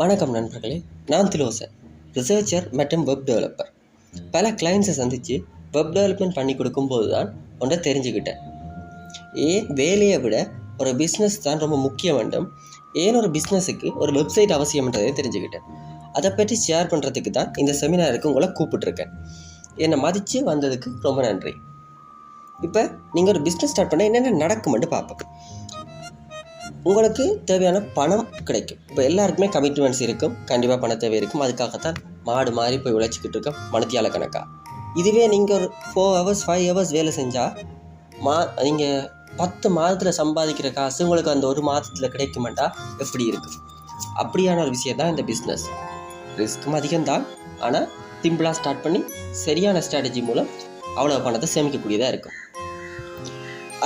வணக்கம் நண்பர்களே நான் திலோசர் ரிசர்ச்சர் மற்றும் வெப் டெவலப்பர் பல கிளைண்ட்ஸை சந்தித்து வெப் டெவலப்மெண்ட் பண்ணி கொடுக்கும்போது தான் ஒன்றை தெரிஞ்சுக்கிட்டேன். ஏன் வேலையை விட ஒரு பிஸ்னஸ் தான் ரொம்ப முக்கியம் வேண்டும் ஏன் ஒரு பிஸ்னஸுக்கு ஒரு வெப்சைட் அவசியம்ன்றதை தெரிஞ்சுக்கிட்டேன். அதை பற்றி ஷேர் பண்ணுறதுக்கு தான் இந்த செமினாருக்கு உங்களை கூப்பிட்ருக்கேன் என்னை மதித்து வந்ததுக்கு ரொம்ப நன்றி. இப்போ நீங்கள் ஒரு பிஸ்னஸ் ஸ்டார்ட் பண்ணால் என்னென்ன நடக்குமென்று பார்ப்போம். உங்களுக்கு தேவையான பணம் கிடைக்கும். இப்போ எல்லாருக்குமே கமிட்மெண்ட்ஸ் இருக்கும். கண்டிப்பாக பண தேவை இருக்கும். அதுக்காகத்தான் மாடு மாதிரி போய் உழைச்சிக்கிட்டு இருக்கோம் மனத்தியால கணக்காக இதுவே நீங்கள் ஒரு ஃபோர் ஹவர்ஸ் ஃபைவ் ஹவர்ஸ் வேலை செஞ்சால் மா நீங்கள் பத்து மாதத்தில் சம்பாதிக்கிற காசு உங்களுக்கு அந்த ஒரு மாதத்தில் கிடைக்குமெண்டா? எப்படி இருக்கும்? அப்படியான ஒரு விஷயம் தான் இந்த பிஸ்னஸ் ரிஸ்க்கும் அதிகம்தான். ஆனால் சிம்பிளாக ஸ்டார்ட் பண்ணி சரியான ஸ்ட்ராட்டஜி மூலம் அவ்வளோ பணத்தை சேமிக்கக்கூடியதாக இருக்கும்.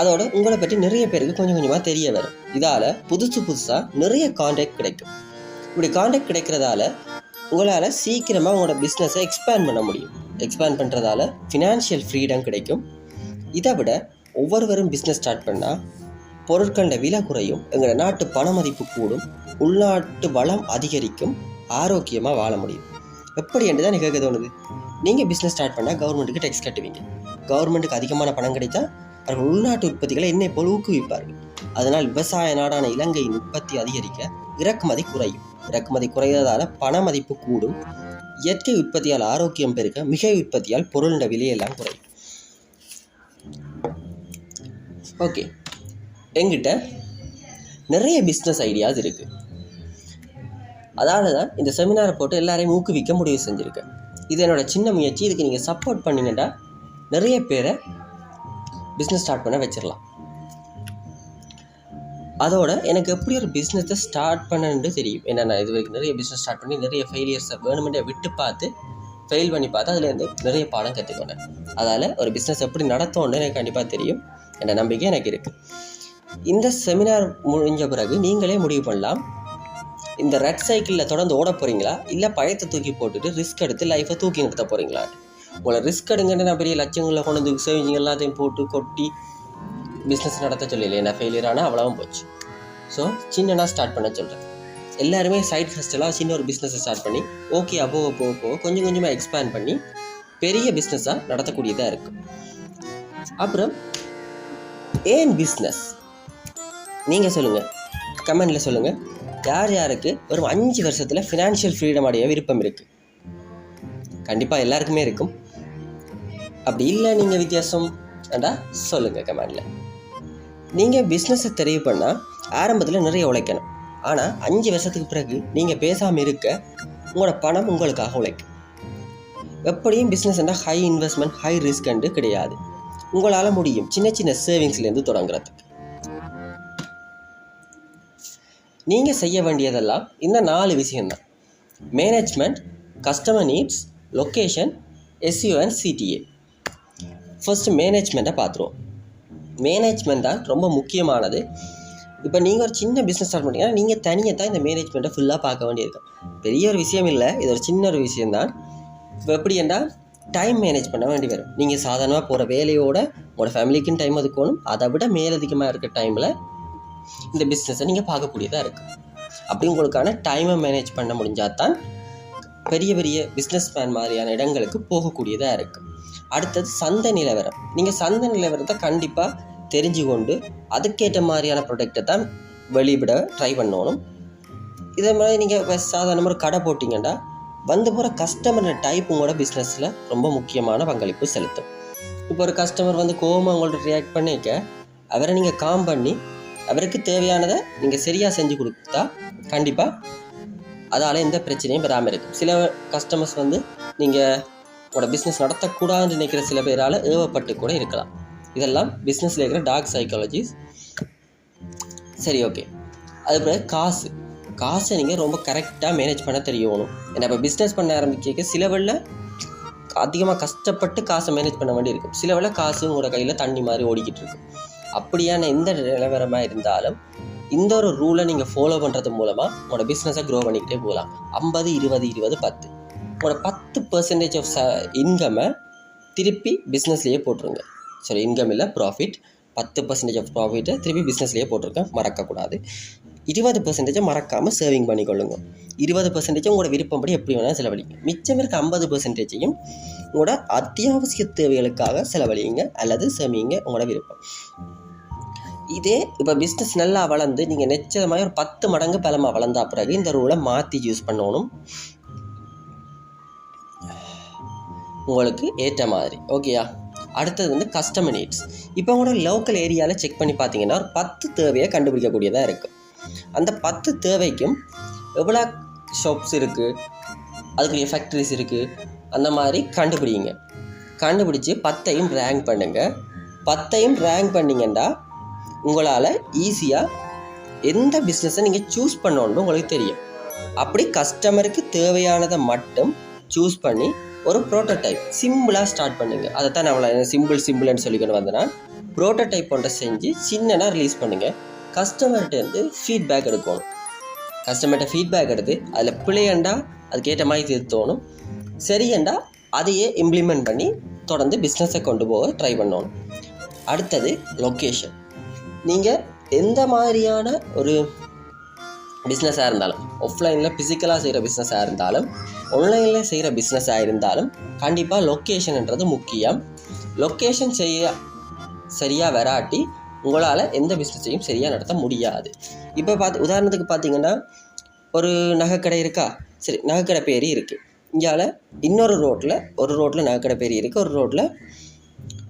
அதோட உங்களை பற்றி நிறைய பேருக்கு கொஞ்சம் கொஞ்சமாக தெரிய வரும். இதால் புதுசு புதுசாக நிறைய காண்டாக்ட் கிடைக்கும். இப்படி காண்டாக்ட் கிடைக்கிறதால உங்களால் சீக்கிரமாக உங்களோட பிஸ்னஸை எக்ஸ்பேண்ட் பண்ண முடியும். எக்ஸ்பேண்ட் பண்ணுறதால ஃபினான்ஷியல் ஃப்ரீடம் கிடைக்கும். இதை விட ஒவ்வொருவரும் பிஸ்னஸ் ஸ்டார்ட் பண்ணால் பொருட்களோட விலை குறையும் எங்களோட நாட்டு பண மதிப்பு கூடும் உள்நாட்டு வளம் அதிகரிக்கும் ஆரோக்கியமாக வாழ முடியும். எப்படி என்று தான் கேட்க தோணுது. நீங்கள் பிஸ்னஸ் ஸ்டார்ட் பண்ணால் கவர்மெண்ட்டுக்கு டேக்ஸ் கட்டுவீங்க. கவர்மெண்ட்டுக்கு அதிகமான பணம் கிடைத்தா அவர்கள் உள்நாட்டு உற்பத்திகளை என்னை போல் ஊக்குவிப்பார்கள். அதனால் விவசாய நாடான இலங்கையின் உற்பத்தி அதிகரிக்க இறக்குமதி குறையும். இறக்குமதி குறைவதால் பண மதிப்பு கூடும். இயற்கை உற்பத்தியால் ஆரோக்கியம் பெருக மிகை உற்பத்தியால் பொருளின் விலையெல்லாம் குறையும். ஓகே. எங்கிட்ட நிறைய பிஸ்னஸ் ஐடியாஸ் இருக்குது அதால் தான் இந்த செமினாரை போட்டு எல்லாரையும் ஊக்குவிக்க முடிவு செஞ்சுருக்கேன். இது என்னோட சின்ன முயற்சி. இதுக்கு நீங்கள் சப்போர்ட் பண்ணிங்கன்னா நிறைய பேரை பிஸ்னஸ் ஸ்டார்ட் பண்ண வச்சிடலாம் அதோட எனக்கு எப்படி ஒரு பிஸ்னஸை ஸ்டார்ட் பண்ணணுன்னு தெரியும். ஏன்னா நான் இது வரைக்கும் நிறைய பிஸ்னஸ் ஸ்டார்ட் பண்ணி நிறைய ஃபெயிலியர்ஸை வேணுமெண்டே விட்டு பார்த்து ஃபெயில் பண்ணி பார்த்து அதுலேருந்து நிறைய பாடம் கற்றுக்கொண்டேன் அதால் ஒரு பிஸ்னஸ் எப்படி நடத்தோன்னு எனக்கு கண்டிப்பாக தெரியும். என்ற நம்பிக்கை எனக்கு இருக்குது இந்த செமினார் முடிஞ்ச பிறகு நீங்களே முடிவு பண்ணலாம். இந்த ரெட் சைக்கிளில் தொடர்ந்து ஓட போகிறீங்களா இல்லை பயத்தை தூக்கி போட்டுட்டு ரிஸ்க் எடுத்து லைஃப்பை தூக்கி நிறுத்த போகிறீங்களா உங்களை ரிஸ்க் எடுங்கன்னு நான் பெரிய லட்சங்களில் கொண்டு வந்து சேவிங் எல்லாத்தையும் போட்டு கொட்டி பிஸ்னஸ் நடத்த சொல்லல என்ன ஃபெயிலியர் ஆனால் அவ்வளவும் போச்சு. ஸோ சின்னனாக ஸ்டார்ட் பண்ண சொல்கிறேன் எல்லாருமே சைட் ஹஸ்டலாக சின்ன ஒரு பிஸ்னஸை ஸ்டார்ட் பண்ணி ஓகே அப்போ போக போக கொஞ்சம் கொஞ்சமாக எக்ஸ்பேண்ட் பண்ணி பெரிய பிஸ்னஸாக நடத்தக்கூடியதாக இருக்குது அப்புறம் ஏன் பிஸ்னஸ் நீங்கள் சொல்லுங்கள் கமெண்டில் சொல்லுங்கள் யார் யாருக்கு ஒரு அஞ்சு வருஷத்தில் ஃபினான்ஷியல் ஃப்ரீடம் அடைய விருப்பம் இருக்குது கண்டிப்பாக எல்லாருக்குமே இருக்கும். அப்படி இல்லை நீங்கள் வித்தியாசம் அண்டா சொல்லுங்கள் கமெண்டில் நீங்கள் பிஸ்னஸை தெரிவு பண்ணால் ஆரம்பத்தில் நிறைய உழைக்கணும். ஆனால் அஞ்சு வருஷத்துக்கு பிறகு நீங்கள் பேசாமல் இருக்க உங்களோட பணம் உங்களுக்காக உழைக்கும். எப்படியும் பிஸ்னஸ்னால் ஹை இன்வெஸ்ட்மெண்ட் ஹை ரிஸ்க் கிடையாது. உங்களால் முடியும் சின்ன சின்ன சேவிங்ஸ்லேருந்து தொடங்குறதுக்கு. நீங்கள் செய்ய வேண்டியதெல்லாம் இந்த நாலு விஷயம்தான். Management customer needs location SEO and CTA first மேனேஜ்மெண்ட்டை பார்த்துருவோம். மேனேஜ்மெண்ட் தான் ரொம்ப முக்கியமானது. இப்போ நீங்கள் ஒரு சின்ன பிஸ்னஸ் ஸ்டார்ட் பண்ணிங்கன்னா நீங்கள் தனியாக தான் இந்த மேனேஜ்மெண்ட்டை ஃபுல்லாக பார்க்க வேண்டியிருக்கும். பெரிய ஒரு விஷயம் இல்லை இது ஒரு சின்ன ஒரு விஷயந்தான் இப்போ எப்படி என்றால் டைம் மேனேஜ் பண்ண வேண்டி வரும். நீங்கள் சாதாரணமாக போகிற வேலையோட உங்களோட ஃபேமிலிக்குன்னு டைம் ஒதுக்கணும். அதை விட மேலதிகமாக இருக்க டைமில் இந்த பிஸ்னஸை நீங்கள் பார்க்கக்கூடியதாக இருக்குது அப்படி உங்களுக்கான டைமை மேனேஜ் பண்ண முடிஞ்சால் தான் பெரிய பெரிய பிஸ்னஸ் மேன் மாதிரியான இடங்களுக்கு போகக்கூடியதாக இருக்குது அடுத்தது சந்தை நிலவரம். நீங்கள் சந்தை நிலவரத்தை கண்டிப்பாக தெரிஞ்சு கொண்டு அதுக்கேற்ற மாதிரியான ப்ரொடக்டை தான் வெளியிட ட்ரை பண்ணணும். இதே மாதிரி நீங்கள் சாதாரண ஒரு கடை போட்டிங்கன்னா வந்து போகிற கஸ்டமர் டைப் உங்களோட பிஸ்னஸில் ரொம்ப முக்கியமான பங்களிப்பு செலுத்தும். இப்போ ஒரு கஸ்டமர் வந்து கோபமாக உங்கள்ட்ட ரியாக்ட் பண்ணிக்க அவரை நீங்கள் காம் பண்ணி அவருக்கு தேவையானதை நீங்கள் சரியாக செஞ்சு கொடுத்தா கண்டிப்பாக அதால் எந்த பிரச்சனையும் வராமல் இருக்கும். சில கஸ்டமர்ஸ் வந்து நீங்கள் உங்களோட பிஸ்னஸ் நடத்தக்கூடாதுன்னு நினைக்கிற சில பேரால் ஏவப்பட்டு கூட இருக்கலாம். இதெல்லாம் பிஸ்னஸில் இருக்கிற டார்க் சைக்காலஜிஸ் சரி ஓகே அது பிறகு காசு. காசை நீங்கள் ரொம்ப கரெக்டாக மேனேஜ் பண்ண தெரியணும். ஏன்னா இப்போ பிஸ்னஸ் பண்ண ஆரம்பிக்க சில அதிகமாக கஷ்டப்பட்டு காசை மேனேஜ் பண்ண வேண்டி இருக்கும். சில வேளை காசு உங்களோட கையில் தண்ணி மாதிரி ஓடிக்கிட்டு இருக்கும். அப்படியான எந்த நிலவரமாக இருந்தாலும் இந்த ஒரு ரூலை நீங்கள் ஃபாலோ பண்ணுறது மூலமாக உங்களோட பிஸ்னஸை க்ரோ பண்ணிக்கிட்டே போகலாம். ஐம்பது இருபது இருபது பத்து. ஒரு பத்து பர்சன்டேஜ் ஆஃப் ச இன்கம்மை திருப்பி பிஸ்னஸ்லேயே போட்டுருங்க. சரி இன்கம் இல்லை ப்ராஃபிட் பத்து பர்சன்டேஜ் ஆஃப் ப்ராஃபிட்டை திருப்பி பிஸ்னஸ்லேயே போட்டிருக்கேன். மறக்கக்கூடாது. இருபது பர்சன்டேஜை மறக்காமல் சேவிங் பண்ணிக்கொள்ளுங்க. இருபது பர்சன்டேஜ் உங்களோட விருப்பப்படி எப்படி வேணாலும் செலவழிங்க. மிச்சம் இருக்க ஐம்பது பர்சன்டேஜையும் உங்களோட அத்தியாவசிய தேவைகளுக்காக செலவழியுங்க அல்லது சேமிங்க உங்களோட விருப்பம். இதே இப்போ பிஸ்னஸ் நல்லா வளர்ந்து நீங்கள் நிச்சயமாக ஒரு பத்து மடங்கு பலமாக வளர்ந்தா பிறகு இந்த ரூலை மாற்றி யூஸ் பண்ணணும். உங்களுக்கு ஏற்ற மாதிரி. ஓகேயா அடுத்தது வந்து கஸ்டமர் நீட்ஸ் இப்போ கூட லோக்கல் ஏரியாவில் செக் பண்ணி பார்த்தீங்கன்னா ஒரு பத்து தேவையை கண்டுபிடிக்கக்கூடியதாக இருக்குது அந்த பத்து தேவைக்கும் எவ்வளோ ஷாப்ஸ் இருக்குது அதுக்குரிய ஃபேக்ட்ரிஸ் இருக்குது அந்த மாதிரி கண்டுபிடிங்க. கண்டுபிடிச்சி பத்தையும் ரேங்க் பண்ணுங்கள் பத்தையும் ரேங்க் பண்ணிங்கன்னா உங்களால் ஈஸியாக எந்த பிஸ்னஸை நீங்கள் சூஸ் பண்ணணுன்னு உங்களுக்கு தெரியும். அப்படி கஸ்டமருக்கு தேவையானதை மட்டும் சூஸ் பண்ணி ஒரு ப்ரோட்டோடைப் சிம்பிளாக ஸ்டார்ட் பண்ணுங்கள் அதை தான் நம்மளை சிம்பிள் சிம்பிள்னு சொல்லிக்கொண்டு வந்தேன்னா ப்ரோட்டோடைப் ஒன்றை செஞ்சு சின்னனாக ரிலீஸ் பண்ணுங்கள் கஸ்டமர்கிட்ட வந்து ஃபீட்பேக் எடுக்கணும். கஸ்டமர்கிட்ட ஃபீட்பேக் எடுத்து அதில் பிழையண்டா அதுக்கேற்ற மாதிரி திருத்தணும் சரியண்டா அதையே இம்ப்ளிமெண்ட் பண்ணி தொடர்ந்து பிஸ்னஸை கொண்டு போக ட்ரை பண்ணணும். அடுத்தது லொக்கேஷன் நீங்கள் எந்த மாதிரியான ஒரு பிஸ்னஸாக இருந்தாலும் ஆஃப்லைனில் ஃபிசிக்கலாக செய்கிற பிஸ்னஸாக இருந்தாலும் ஆன்லைனில் செய்கிற பிஸ்னஸாக இருந்தாலும் கண்டிப்பாக லொக்கேஷன்ன்றது முக்கியம். லொக்கேஷன் செய்ய சரியாக வராட்டி உங்களால் எந்த பிஸ்னஸையும் சரியாக நடத்த முடியாது. இப்போ பார்த்து உதாரணத்துக்கு பார்த்தீங்கன்னா ஒரு நகைக்கடை இருக்கா? சரி நகைக்கடை பேரி இருக்குது இங்கால இன்னொரு ரோட்டில் ஒரு ரோட்டில் நகைக்கடை பேரி இருக்குது ஒரு ரோட்டில்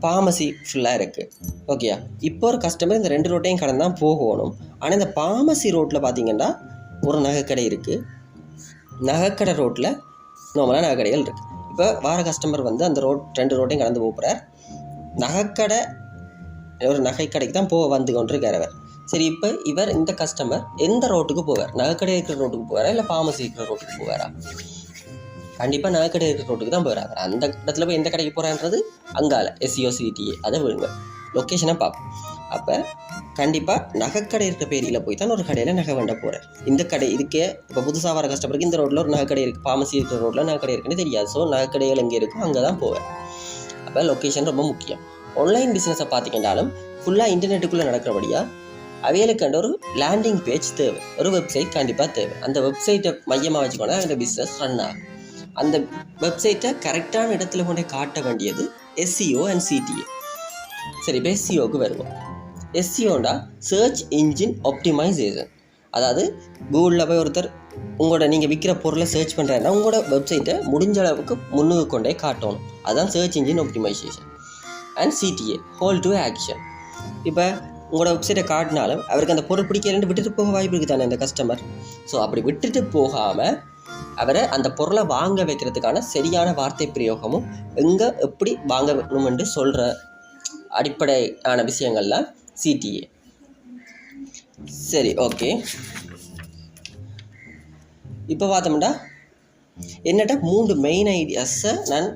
பாமசி ஃபுல்லாக இருக்குது ஓகேயா இப்போ ஒரு கஸ்டமர் இந்த ரெண்டு ரோட்டையும் கடந்து தான் போகணும். ஆனால் இந்த பாமசி ரோட்டில் பார்த்தீங்கன்னா ஒரு நகைக்கடை இருக்குது நகைக்கடை ரோட்டில் நார்மலாக நகைக்கடைகள் இருக்குது இப்போ வார கஸ்டமர் வந்து அந்த ரோட் ரெண்டு ரோட்டையும் கடந்து போகிறார் நகைக்கடை ஒரு நகைக்கடைக்கு தான் போக வந்து கொண்டிருக்கார் அவர். சரி இப்போ இவர் இந்த கஸ்டமர் எந்த ரோட்டுக்கு போவார்? நகைக்கடை இருக்கிற ரோட்டுக்கு போவாரா? இல்லை பாமசி இருக்கிற ரோட்டுக்கு போவாரா? கண்டிப்பாக நகைக்கடை இருக்கிற ரோட்டுக்கு தான் போகிறாங்க அந்த இடத்துல போய் எந்த கடைக்கு போகிறான்றது அங்கால எஸ்சிஓ சிடிஏ அதை விடுங்க. லொக்கேஷனை பார்ப்போம். அப்போ கண்டிப்பாக நகைக்கடை இருக்கிற பேரியில் போய் தான் ஒரு கடையில் நகை வேண்ட போகிறேன் இந்த கடை இதுக்கே இப்போ புதுசாக வர கஸ்டமருக்கு இந்த ரோட்டில் ஒரு நகைக்கடை இருக்குது பாமசி இருக்கிற ரோட்டில் நகைக்கடை இருக்குன்னு தெரியாது. ஸோ நகைக்கடைகள் எங்கே இருக்கோ அங்கே தான் போவேன். அப்போ லொக்கேஷன் ரொம்ப முக்கியம். ஆன்லைன் பிஸ்னஸை பார்த்துக்கிட்டாலும் ஃபுல்லாக இன்டர்நெட்டுக்குள்ளே நடக்கிறபடியாக அவைகளுக்காண்ட ஒரு லேண்டிங் பேஜ் தேவை. ஒரு வெப்சைட் கண்டிப்பாக தேவை. அந்த வெப்சைட்டை மையமாக வச்சுக்கோனா அந்த பிஸ்னஸ் ரன் ஆகும். அந்த வெப்சைட்டை கரெக்டான இடத்துல கொண்டு காட்ட வேண்டியது எஸ்சிஓ அண்ட் சிடிஏ சரி இப்போ எஸ்சிஓக்கு வருவோம். எஸ்சிஓண்டா சர்ச் இன்ஜின் ஆப்டிமைசேஷன் அதாவது கூகுளில் போய் ஒருத்தர் உங்களோட நீங்கள் விற்கிற பொருளை சர்ச் பண்ணுறாருன்னா உங்களோட வெப்சைட்டை முடிஞ்ச அளவுக்கு முன்னுக்கு கொண்டே காட்டணும். அதுதான் search engine optimisation and CTA call to action இப்போ உங்களோட வெப்சைட்டை காட்டினாலும் அவருக்கு அந்த பொருள் பிடிக்கலன்னு விட்டுட்டு போக வாய்ப்பு இருக்குது தானே அந்த கஸ்டமர் ஸோ அப்படி விட்டுட்டு போகாமல் அவரை அந்த பொருளை வாங்க வைக்கிறதுக்கான சரியான வார்த்தை பிரயோகமும் எங்கே எப்படி வாங்க என்று சொல்கிற அடிப்படையான விஷயங்கள்லாம் சிடிஏ சரி ஓகே இப்போ பார்த்தோம்னா என்னட்ட மூன்று மெயின் ஐடியாஸை நான்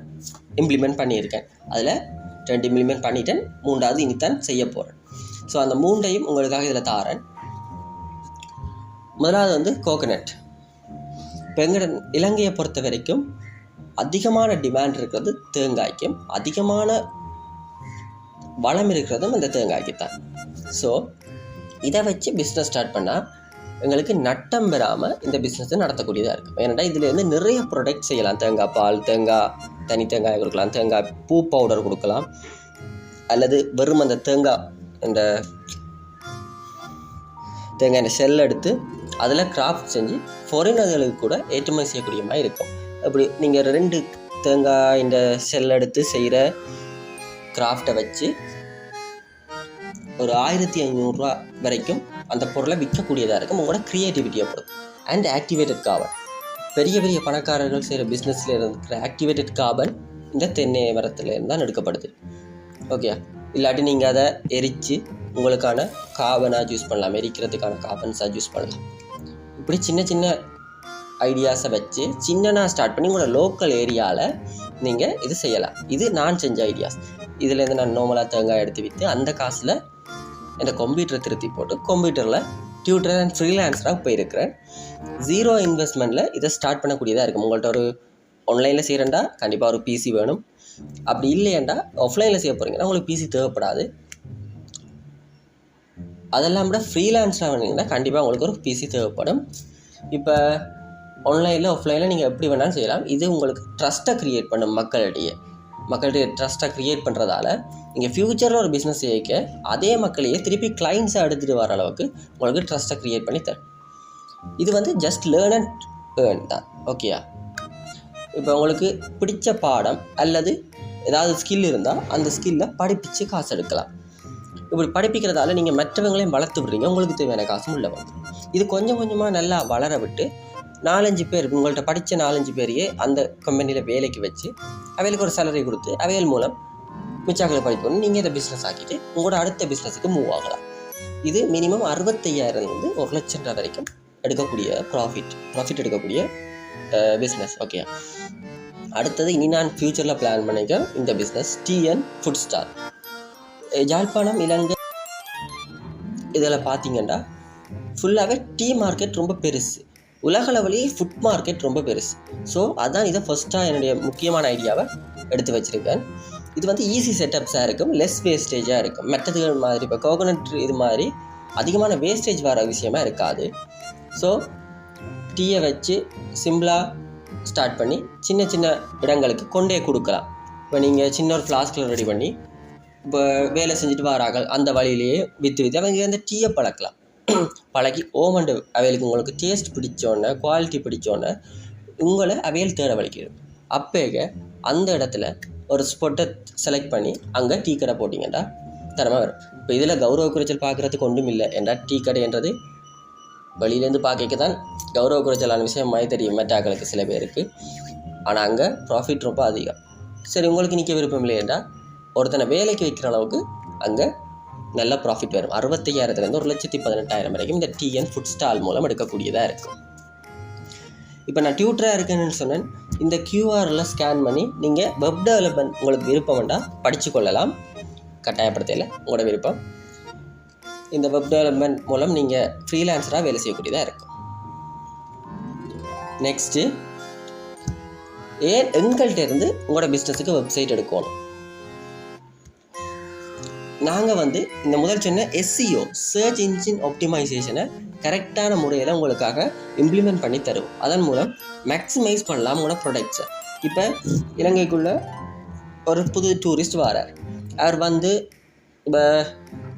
இம்ப்ளிமெண்ட் பண்ணியிருக்கேன். அதில் ரெண்டு இம்ப்ளிமெண்ட் பண்ணிட்டேன் மூன்றாவது இனித்தான் செய்ய போகிறேன் ஸோ அந்த மூன்றையும் உங்களுக்காக இதில் தாரேன். முதலாவது வந்து கோகனட் இப்போ எங்கட இலங்கையை பொறுத்த வரைக்கும் அதிகமான டிமாண்ட் இருக்கிறது தேங்காய்க்கும். அதிகமான வளம் இருக்கிறதும் இந்த தேங்காய்க்கு தான். ஸோ இதை வச்சு பிஸ்னஸ் ஸ்டார்ட் பண்ணால் எங்களுக்கு நட்டம் பெறாமல் இந்த பிஸ்னஸை நடத்தக்கூடியதாக இருக்கும். ஏன்னா இதுலேருந்து நிறைய ப்ரொடக்ட் செய்யலாம். தேங்காய் பால் தேங்காய் தனி தேங்காய் கொடுக்கலாம். தேங்காய் பூ பவுடர் கொடுக்கலாம். அல்லது வெறும் அந்த தேங்காய் இந்த தேங்காய் ஷெல் எடுத்து அதில் கிராஃப்ட் செஞ்சு ஃபாரினர்களுக்கு கூட ஏற்றுமதி செய்யக்கூடிய மாதிரி இருக்கும். அப்படி நீங்கள் ரெண்டு தேங்காய் இந்த செல் எடுத்து செய்கிற கிராஃப்டை வச்சு ஒரு ஆயிரத்தி ஐநூறுரூவா வரைக்கும் அந்த பொருளை விற்கக்கூடியதாக இருக்கும். உங்களோட க்ரியேட்டிவிட்டியை பொறுத்து. அண்ட் ஆக்டிவேட்டட் கார்பன் பெரிய பெரிய பணக்காரர்கள் செய்கிற பிஸ்னஸில் இருக்கிற ஆக்டிவேட்டட் கார்பன் இந்த தென்னை மரத்துலேருந்து தான் எடுக்கப்படுது. ஓகே இல்லாட்டி நீங்கள் அதை எரித்து உங்களுக்கான காபனாக யூஸ் பண்ணலாம். எரிக்கிறதுக்கான காபன்ஸாக யூஸ் பண்ணலாம். இப்படி சின்ன சின்ன ஐடியாஸை வச்சு சின்னனாக ஸ்டார்ட் பண்ணி உங்களோட லோக்கல் ஏரியாவில் நீங்கள் இது செய்யலாம். இது நான் செஞ்ச ஐடியாஸ் இதுலேருந்து நான் நார்மலாக தேங்காய் எடுத்து விற்று அந்த காசில் இந்த கம்ப்யூட்டரை திருத்தி போட்டு கம்ப்யூட்டரில் டியூட்டர் அண்ட் ஃப்ரீலான்ஸராக போயிருக்கிறேன். ஜீரோ இன்வெஸ்ட்மெண்ட்டில் இதை ஸ்டார்ட் பண்ணக்கூடியதாக இருக்கும். உங்கள்கிட்ட ஒரு ஆன்லைனில் செய்கிறேன்டா கண்டிப்பாக ஒரு பிசி வேணும். அப்படி இல்லையாண்டா ஆஃப்லைனில் செய்ய போகிறீங்கன்னா உங்களுக்கு பிசி தேவைப்படாது. அதெல்லாம் விட ஃப்ரீலான்ஸாக வந்தீங்கன்னா கண்டிப்பாக உங்களுக்கு ஒரு பிசி தேவைப்படும். இப்போ ஆன்லைனில் ஆஃப்லைனில் நீங்கள் எப்படி வேணாலும் செய்யலாம். இது உங்களுக்கு ட்ரஸ்ட்டை க்ரியேட் பண்ணும் மக்களிடையே. மக்களிடையே ட்ரஸ்ட்டை க்ரியேட் பண்ணுறதால நீங்கள் ஃப்யூச்சரில் ஒரு பிஸ்னஸ் செய்ய அதே மக்களையே திருப்பி கிளைண்ட்ஸை எடுத்துகிட்டு வர அளவுக்கு உங்களுக்கு ட்ரஸ்ட்டை க்ரியேட் பண்ணி தரும் இது வந்து ஜஸ்ட் லேர்ன் அண்ட் ஏர்ன் தான். ஓகேயா இப்போ உங்களுக்கு பிடிச்ச பாடம் அல்லது ஏதாவது ஸ்கில் இருந்தால் அந்த ஸ்கில்லை படிப்பிச்சு காசு எடுக்கலாம். இப்படி படிப்பிக்கிறதால நீங்கள் மற்றவங்களையும் வளர்த்து விடுறீங்க. உங்களுக்கு தேவையான காசும் உள்ள வந்து இது கொஞ்சம் கொஞ்சமாக நல்லா வளர விட்டு நாலஞ்சு பேர் உங்கள்கிட்ட படித்த நாலஞ்சு பேரையே அந்த கம்பெனியில் வேலைக்கு வச்சு அவைகளுக்கு ஒரு சேலரி கொடுத்து அவைகள் மூலம் மிச்சாக்களை படிக்கணும் நீங்கள் இதை பிஸ்னஸ் ஆக்கிட்டு உங்களோட அடுத்த பிஸ்னஸுக்கு மூவ் ஆகலாம். இது மினிமம் அறுபத்தையாயிரம்லேருந்து ஒரு லட்சம் ரூபா வரைக்கும் எடுக்கக்கூடிய ப்ராஃபிட் ப்ராஃபிட் எடுக்கக்கூடிய பிஸ்னஸ் ஓகே அடுத்தது இனி நான் ஃப்யூச்சரில் பிளான் பண்ணிக்க இந்த business TN food star Yazhpanam Ilangai இதில் பார்த்தீங்கன்னா ஃபுல்லாகவே டீ மார்க்கெட் ரொம்ப பெருசு. உலகளவிலேயே ஃபுட் மார்க்கெட் ரொம்ப பெருசு. ஸோ அதான் இதை ஃபஸ்ட்டாக என்னுடைய முக்கியமான ஐடியாவை எடுத்து வச்சுருக்கேன். இது வந்து ஈஸி செட்டப்ஸாக இருக்கும் லெஸ் வேஸ்டேஜாக இருக்கும். மெட்டதுகள் மாதிரி இப்போ கோகோனட் இது மாதிரி அதிகமான வேஸ்டேஜ் வர விஷயமா இருக்காது. ஸோ டீயை வச்சு சிம்பிளாக ஸ்டார்ட் பண்ணி சின்ன சின்ன இடங்களுக்கு கொண்டே கொடுக்கலாம். இப்போ நீங்கள் சின்ன ஒரு ஃப்ளாஸ்கில் ரெடி பண்ணி இப்போ வேலை செஞ்சுட்டு வராங்க அந்த வழியிலேயே விற்று விற்று அவங்க அந்த டீயை பழக்கலாம். பழகி ஓமண்டு அவைகளுக்கு உங்களுக்கு டேஸ்ட் பிடிச்சோன்னே குவாலிட்டி பிடிச்சோன்னே உங்களை அவையல் தேட வலிக்கிறது அப்பேக அந்த இடத்துல ஒரு ஸ்பொட்டை செலக்ட் பண்ணி அங்கே டீ கடை போட்டிங்கடா தரமாக வரும். இப்போ இதில் கௌரவ குறைச்சல் பார்க்குறதுக்கு ஒன்றும் இல்லை. ஏன்டா டீ கடைன்றது வெளியிலேருந்து பார்க்க தான் கௌரவ குறைச்சலான விஷயம் மாதிரி தெரியும் மெட்டாக்களுக்கு சில பேருக்கு. ஆனால் அங்கே ப்ராஃபிட் ரொம்ப அதிகம். சரி உங்களுக்கு நிற்க விருப்பம் இல்லையேண்டா ஒருத்தனை வேலைக்கு வைக்கிற அளவுக்கு அங்கே நல்ல ப்ராஃபிட் வரும். அறுபத்தையாயிரத்துலேருந்து ஒரு லட்சத்தி பதினெட்டாயிரம் வரைக்கும் இந்த டிஎன் ஃபுட் ஸ்டால் மூலம் எடுக்கக்கூடியதாக இருக்கும் இப்போ நான் டியூட்டராக இருக்கேன்னு சொன்னேன். இந்த கியூஆரில் ஸ்கேன் பண்ணி நீங்கள் வெப் டெவலப்மெண்ட் உங்களுக்கு விருப்பம் வேண்டாம் படித்து கொள்ளலாம். கட்டாயப்படுத்தையில் உங்களோட விருப்பம். இந்த வெப் டெவலப்மெண்ட் மூலம் நீங்கள் ஃப்ரீலான்சராக வேலை செய்யக்கூடியதாக இருக்கும் நெக்ஸ்ட்டு ஏன் எங்கள்கிட்ட இருந்து உங்களோட பிஸ்னஸுக்கு வெப்சைட் எடுக்கணும்? நாங்கள் வந்து இந்த முதல் சொன்ன எஸ்சிஓ சர்ச் இன்ஜின் ஆப்டிமைசேஷனை கரெக்டான முறையில் உங்களுக்காக இம்ப்ளிமெண்ட் பண்ணி தருவோம். அதன் மூலம் மேக்ஸிமைஸ் பண்ணலாம் உங்களோட ப்ராடக்ட்ஸை இப்போ இலங்கைக்குள்ளே ஒரு புது டூரிஸ்ட் வாரார். அவர் வந்து இப்போ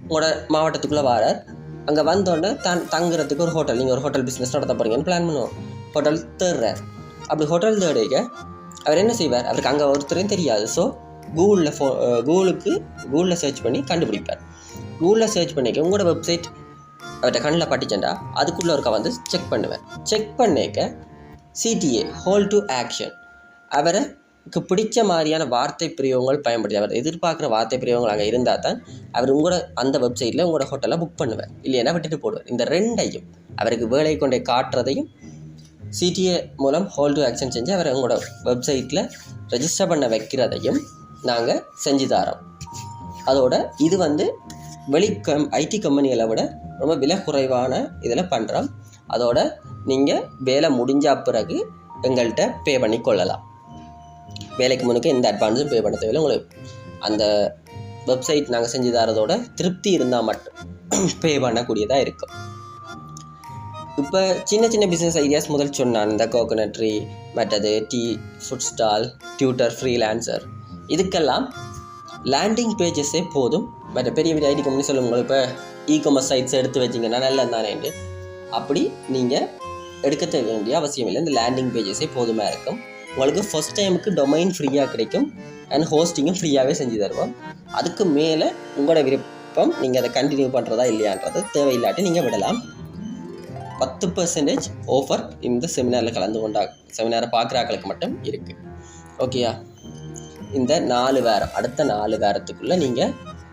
உங்களோட மாவட்டத்துக்குள்ளே வாரார். அங்கே வந்தோடனே தன் தங்குறதுக்கு ஒரு ஹோட்டல் நீங்கள் ஒரு ஹோட்டல் பிஸ்னஸ் நடத்த போகிறீங்கன்னு பிளான் பண்ணுவோம். ஹோட்டல் தேடுறார். அப்படி ஹோட்டல் தேடிக்க அவர் என்ன செய்வார்? அவருக்கு அங்கே ஒருத்தரையும் தெரியாது. ஸோ கூகுளில் ஃபோ கூகுளுக்கு கூகுளில் சர்ச் பண்ணி கண்டுபிடிப்பார் கூகுளில் சர்ச் பண்ணிக்க உங்களோட வெப்சைட் அவர்கிட்ட கண்ணில் பட்டுச்சேன்டா அதுக்குள்ளே இருக்க வந்து செக் பண்ணுவேன். செக் பண்ணிக்க சிடிஏ ஹோல் டு ஆக்ஷன் அவருக்கு பிடிச்ச மாதிரியான வார்த்தை பிரியவங்கள் பயன்படுத்தி அவர் எதிர்பார்க்குற வார்த்தை பிரயோகங்கள் அங்கே இருந்தால் தான் அவர் உங்களோட அந்த வெப்சைட்டில் உங்களோட ஹோட்டலில் புக் பண்ணுவேன். இல்லைன்னா விட்டுட்டு போடுவேன். இந்த ரெண்டையும் அவருக்கு வேலை கொண்டே காட்டுறதையும் சிடிஏ மூலம் ஹோல் டு ஆக்ஷன் செஞ்சு அவரை உங்களோட வெப்சைட்டில் ரெஜிஸ்டர் பண்ண வைக்கிறதையும் நாங்கள் செஞ்சு தரோம். அதோட இது வந்து வெளி கம் ஐடி கம்பெனிகளை விட ரொம்ப விலை குறைவான இதில் பண்ணுறோம் அதோட நீங்கள் வேலை முடிஞ்ச பிறகு எங்கள்கிட்ட பே பண்ணி கொள்ளலாம். வேலைக்கு முன்னுக்கு எந்த அட்வான்ஸும் பே பண்ண தேவையில்லை. உங்களுக்கு அந்த வெப்சைட் நாங்கள் செஞ்சு தரதோட திருப்தி இருந்தால் மட்டும் பே பண்ணக்கூடியதாக இருக்கும். இப்போ சின்ன சின்ன பிஸ்னஸ் ஐடியாஸ் முதல் சொன்னான். இந்த கோகோனட் ட்ரீ மற்றது tea food stall tutor freelancer இதுக்கெல்லாம் லேண்டிங் பேஜஸே போதும். மற்ற பெரிய பெரிய ஐடி கம்பெனி சொல்லுங்க இப்போ இ காமர்ஸ் சைட்ஸ் எடுத்து வச்சிங்கன்னா நல்லா தானேண்டு அப்படி நீங்கள் எடுக்க வேண்டிய அவசியம் இல்லை. இந்த லேண்டிங் பேஜஸே போதுமாக இருக்கும். உங்களுக்கு ஃபஸ்ட் டைமுக்கு டொமைன் ஃப்ரீயாக கிடைக்கும். அண்ட் ஹோஸ்டிங்கும் ஃப்ரீயாகவே செஞ்சு தருவோம். அதுக்கு மேலே உங்களோட விருப்பம் நீங்கள் அதை கண்டினியூ பண்ணுறதா இல்லையான்றது தேவையில்லாட்டி நீங்கள் விடலாம். பத்து பர்சன்டேஜ் ஆஃபர் இந்த செமினாரில் கலந்து கொண்டா செமினாரை பார்க்குறாக்களுக்கு மட்டும் இருக்குது ஓகேயா இந்த நாலு வாரம் அடுத்த நாலு வாரத்துக்குள்ளே நீங்கள்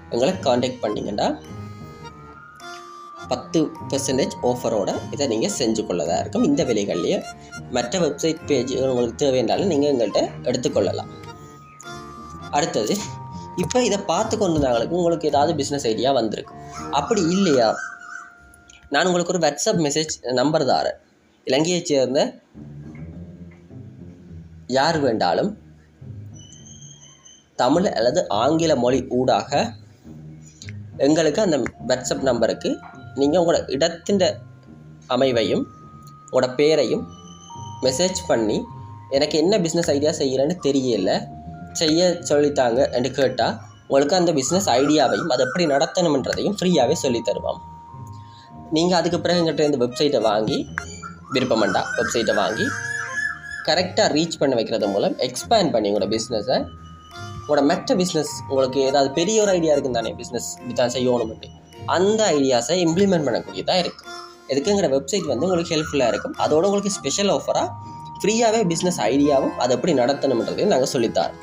எங்களை காண்டாக்ட் பண்ணிங்கன்னா பத்து பர்சன்டேஜ் ஆஃபரோட இதை நீங்கள் செஞ்சு கொள்ளதாக இருக்கும். இந்த விலைகள்லேயே மற்ற வெப்சைட் பேஜ் உங்களுக்கு தேவைன்றாலும் நீங்கள் எங்கள்கிட்ட எடுத்துக்கொள்ளலாம். அடுத்தது இப்போ இதை பார்த்து கொண்டு இருந்தாங்களுக்கு உங்களுக்கு ஏதாவது பிஸ்னஸ் ஐடியா வந்திருக்கும் அப்படி இல்லையா? நான் உங்களுக்கு ஒரு வாட்ஸ்அப் மெசேஜ் நம்பர் தாரேன். இலங்கையைச் சேர்ந்த யார் வேண்டாலும் தமிழ் அல்லது ஆங்கில மொழி ஊடாக எங்களுக்கு அந்த வாட்ஸ்அப் நம்பருக்கு நீங்கள் உங்களோட இடத்தின் அமைவையும் உங்களோட பேரையும் மெசேஜ் பண்ணி எனக்கு என்ன பிஸ்னஸ் ஐடியா செய்கிறேன்னு தெரியல செய்ய சொல்லித்தாங்க என்று கேட்டால் உங்களுக்கு அந்த பிஸ்னஸ் ஐடியாவையும் அதை எப்படி நடத்தணுன்றதையும் ஃப்ரீயாகவே சொல்லி தருவோம். நீங்கள் அதுக்கு பிறகு எங்கிட்ட இந்த வெப்சைட்டை வாங்கி விருப்பமண்டா வெப்சைட்டை வாங்கி கரெக்டாக ரீச் பண்ண வைக்கிறது மூலம் எக்ஸ்பேண்ட் பண்ணி உங்களோட பிஸ்னஸை உங்களோட மற்ற பிஸ்னஸ் உங்களுக்கு ஏதாவது பெரிய ஒரு ஐடியா இருக்கும் தானே பிஸ்னஸ் இப்படித்தான் செய்யணும்ட்டு அந்த ஐடியாஸை இம்ப்ளிமெண்ட் பண்ணக்கூடியதாக இருக்குது எதுக்குங்கிற வெப்சைட் வந்து உங்களுக்கு ஹெல்ப்ஃபுல்லாக இருக்கும். அதோட உங்களுக்கு ஸ்பெஷல் ஆஃபராக ஃப்ரீயாகவே பிஸ்னஸ் ஐடியாவும் அதை எப்படி நடத்தணுன்றதையும் நாங்கள் சொல்லித்தாரோம்.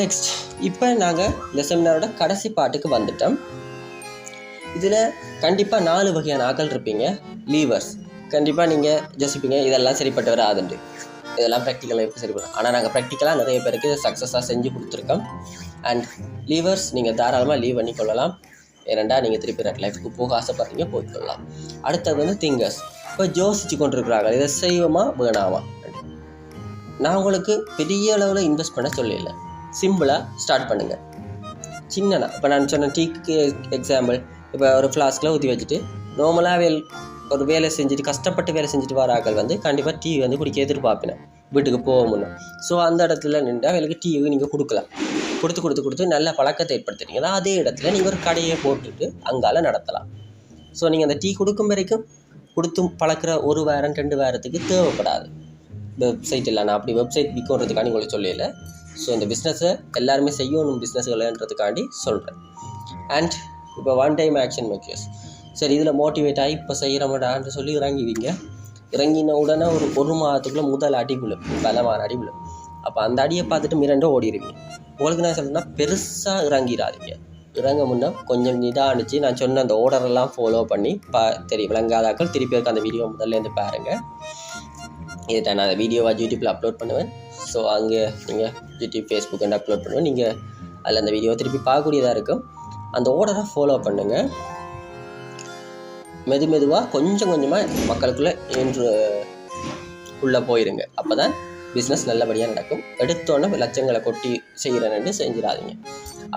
நெக்ஸ்ட் இப்போ நாங்கள் இந்த செமினாரோட கடைசி பாட்டுக்கு வந்துட்டோம். இதில் கண்டிப்பாக நாலு வகையான ஆட்கள் இருப்பீங்க. லீவர்ஸ் கண்டிப்பாக நீங்கள் யோசிப்பீங்க இதெல்லாம் சரிப்பட்டு வராதுண்டு இதெல்லாம் ப்ராக்டிக்கலாக எப்படி சரி பண்ணலாம். ஆனால் நாங்கள் ப்ராக்டிக்கலாக நிறைய பேருக்கு சக்ஸஸாக செஞ்சு கொடுத்துருக்கோம். அண்ட் லீவர்ஸ் நீங்கள் தாராளமாக லீவ் பண்ணி கொள்ளலாம். ஏனெண்டா நீங்கள் திருப்பி ரெட் லைஃப்க்கு போக ஆசைப்படுறீங்க போய்க்கொள்ளலாம் அடுத்தது வந்து திங்கர்ஸ் இப்போ யோசிச்சு கொண்டிருக்கிறாங்க இதை செய்வோமா வேணாமா நான் உங்களுக்கு பெரிய அளவில் இன்வெஸ்ட் பண்ண சொல்லல. சிம்பிளாக ஸ்டார்ட் பண்ணுங்கள் சின்னனா இப்போ நான் சொன்ன டீக்கு எக்ஸாம்பிள் இப்போ ஒரு ஃப்ளாஸ்கில் ஊற்றி வச்சுட்டு நார்மலாக வேல் ஒரு வேலை செஞ்சுட்டு கஷ்டப்பட்டு வேலை செஞ்சுட்டு வர ஆக்கள் வந்து கண்டிப்பாக டீ வந்து குடிக்க எதிர்பார்ப்பினேன் வீட்டுக்கு போக முன்னே ஸோ அந்த இடத்துல நின்று அவங்களுக்கு டீ நீங்கள் கொடுக்கலாம். கொடுத்து கொடுத்து கொடுத்து நல்ல பழக்கத்தை ஏற்படுத்துறீங்கன்னா அதே இடத்துல நீங்கள் ஒரு கடையை போட்டுட்டு அங்கால நடத்தலாம். ஸோ நீங்கள் அந்த டீ கொடுக்கும் வரைக்கும் கொடுத்து பழக்கிற ஒரு வாரம் ரெண்டு வாரத்துக்கு தேவைப்படாது. வெப்சைட் இல்லை நான் அப்படி வெப்சைட் விற்கணுன்றதுக்காண்டி உங்களுக்கு சொல்லல. ஸோ இந்த பிஸ்னஸை எல்லாருமே செய்யணும் பிஸ்னஸ்களன்றதுக்காண்டி சொல்கிறேன் அண்ட் இப்போ ஒன் டைம் ஆக்ஷன் மேக்கர்ஸ் சரி இதில் மோட்டிவேட் ஆகி இப்போ செய்கிறோம்டான்னு சொல்லி இறங்கிவிங்க. இறங்கின உடனே ஒரு ஒரு மாதத்துக்குள்ளே முதல் அடிபுலம் பலமான அடிபுலம் அப்போ அந்த அடியை பார்த்துட்டு மிரண்டும் ஓடிடுவீங்க. உங்களுக்கு நான் சொல்லணும்னா பெருசாக இறங்கிடாதீங்க. இறங்க முன்னே கொஞ்சம் நிதானிச்சு நான் சொன்ன அந்த ஓர்டரெல்லாம் ஃபாலோ பண்ணி பா தெரியும் விளங்காதாக்கள் திருப்பி இருக்க அந்த வீடியோ முதல்லேருந்து பாருங்கள் இதை நான் அந்த வீடியோவாக யூடியூப்பில் அப்லோட் பண்ணுவேன். ஸோ அங்கே நீங்கள் யூடியூப் ஃபேஸ்புக் அப்லோட் பண்ணுவேன். நீங்கள் அதில் அந்த வீடியோவை திருப்பி பார்க்கக்கூடியதாக இருக்கும். அந்த ஓர்டரை ஃபாலோ பண்ணுங்கள் மெது மெதுவாக கொஞ்சம் கொஞ்சமாக மக்களுக்குள்ளே என்று உள்ளே போயிருங்க. அப்போ தான் பிஸ்னஸ் நல்லபடியாக நடக்கும். எடுத்தோன்னே லட்சங்களை கொட்டி செய்கிறேன்னு செஞ்சிடாதீங்க.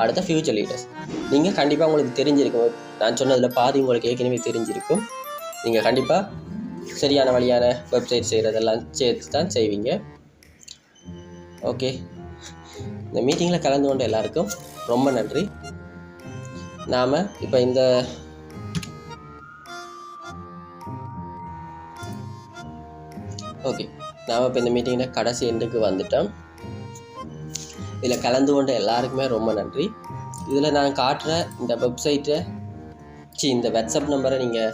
அடுத்த ஃப்யூச்சர் லீடர்ஸ் நீங்கள் கண்டிப்பாக உங்களுக்கு தெரிஞ்சிருக்கும். நான் சொன்னதில் பாதி உங்களுக்கு ஏற்கனவே தெரிஞ்சிருக்கும். நீங்கள் கண்டிப்பாக சரியான வழியான வெப்சைட் செய்கிறதெல்லாம் சேர்த்து தான் செய்வீங்க. ஓகே இந்த மீட்டிங்கில் கலந்து கொண்ட எல்லாருக்கும் ரொம்ப நன்றி. நாம் இப்போ இந்த ஓகே நாம் இப்போ இந்த மீட்டிங்கில் கடைசி எண்டுக்கு வந்துட்டோம். இதில் கலந்து கொண்ட எல்லாருக்குமே ரொம்ப நன்றி. இதில் நான் காட்டுற இந்த வெப்சைட்டை சி இந்த வாட்ஸ்அப் நம்பரை நீங்கள்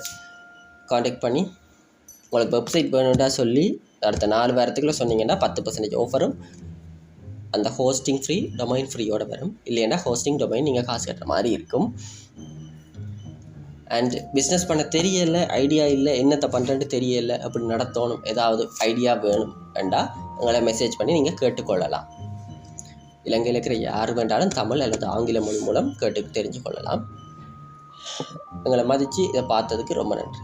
காண்டாக்ட் பண்ணி உங்களுக்கு வெப்சைட் வேணும்டா சொல்லி அடுத்த நாலு வாரத்துக்குள்ளே சொன்னீங்கன்னா பத்து பர்சன்டேஜ் ஆஃபரும் அந்த ஹோஸ்டிங் ஃப்ரீ டொமைன் ஃப்ரீயோட வரும். இல்லைன்னா ஹோஸ்டிங் டொமைன் நீங்கள் காசு கட்டுற மாதிரி இருக்கும். அண்ட் பிஸ்னஸ் பண்ண தெரியல ஐடியா இல்லை என்னத்தை பண்ணுறேன்னு தெரியல அப்படி நடத்தணும். ஏதாவது ஐடியா வேணும் வேண்டா எங்களை மெசேஜ் பண்ணி நீங்கள் கேட்டுக்கொள்ளலாம். இலங்கையில் இருக்கிற யார் வேண்டாலும் தமிழ் அல்லது ஆங்கில மொழி மூலம் கேட்டு தெரிஞ்சு கொள்ளலாம் எங்களை மதித்து இதை பார்த்ததுக்கு ரொம்ப நன்றி.